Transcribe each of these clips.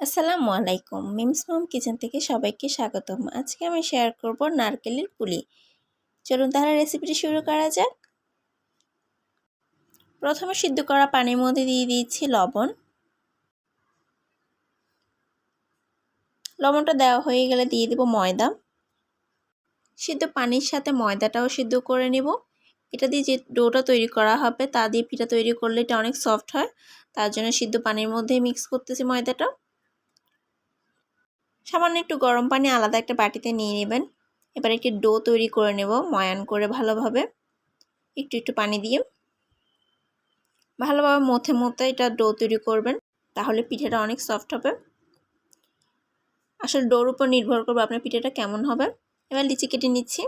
আসসালামু আলাইকুম। মিমস মম কিচেন থেকে সবাইকে স্বাগতম। আজকে আমি শেয়ার করব নারকেলের পুলি। চলুন তাহলে রেসিপিটি শুরু করা যাক। প্রথমে সিদ্ধ করা পানির মধ্যে দিয়ে দিয়েছি লবণ। লবণটা দেওয়া হয়ে গেলে দিয়ে দেব ময়দা। সিদ্ধ পানির সাথে ময়দাটাও সিদ্ধ করে নিব। এটা দিয়ে যে ডোটা তৈরি করা হবে, তা দিয়ে পিঠা তৈরি করলে এটা অনেক সফট হয়। তার জন্য সিদ্ধ পানির মধ্যেই মিক্স করতেছি ময়দাটা। সামান্য একটু গরম পানি আলাদা একটা বাটিতে নিয়ে নেবেন। এবার একটি ডো তৈরি করে নেব, ময়ান করে ভালোভাবে। একটু একটু পানি দিয়ে। ভালোভাবে মথে মথে এটা ডো তৈরি করবেন, তাহলে পিঠেটা অনেক সফট হবে। আসলে ডোর উপর নির্ভর করবে আপনার পিঠেটা কেমন হবে। এবার লিচি কেটে নিচ্ছি।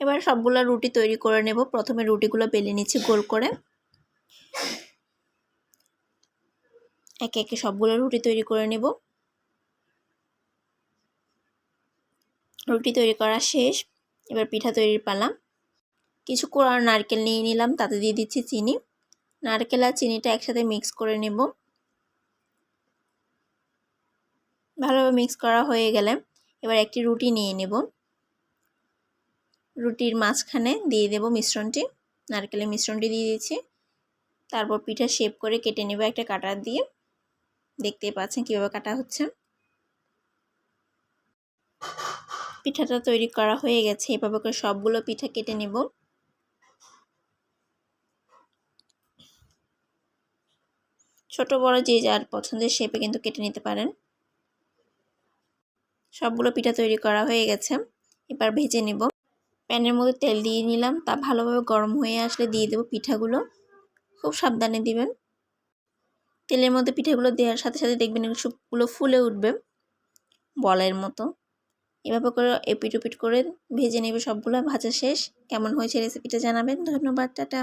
এবার সবগুলো রুটি তৈরি করে নেব। প্রথমে রুটিগুলো বেলে নিচ্ছি গোল করে। একে একে সবগুলো রুটি তৈরি করে নেব। রুটি তৈরি করা শেষ। এবার পিঠা তৈরির পালা। কিছু কোড়া নারকেল নিয়ে নিলাম, তাতে দিয়ে দিচ্ছি চিনি। নারকেল আর চিনিটা একসাথে মিক্স করে নেব। ভালোভাবে মিক্স করা হয়ে গেলে এবার একটি রুটি নিয়ে নেব। রুটির মাঝখানে দিয়ে দেব মিশ্রণটি, নারকেলের মিশ্রণটি দিয়ে দিয়েছি। তারপর পিঠা শেপ করে কেটে নেব একটা কাটার দিয়ে। দেখতেই পাচ্ছেন কীভাবে কাটা হচ্ছে। পিঠাটা তৈরি করা হয়ে গেছে, এভাবে করে সবগুলো পিঠা কেটে নেব। ছোট, বড় যে যার পছন্দের শেপে কিন্তু কেটে নিতে পারেন। সবগুলো পিঠা তৈরি করা হয়ে গেছে, এবার ভেজে নেব। প্যানের মধ্যে তেল দিয়ে নিলাম। তা ভালোভাবে গরম হয়ে আসলে দিয়ে দেবো পিঠাগুলো। খুব সাবধানে দিবেন। তেলের মধ্যে পিঠাগুলো দেওয়ার সাথে সাথে দেখবেন সবগুলো ফুলে উঠবে বলের মতো। এভাবে করে এপিট ওপিট করে ভেজে নেবে সবগুলো, ভাজা শেষ। কেমন হয়েছে রেসিপিটা জানাবেন। ধন্যবাদ, টাটা।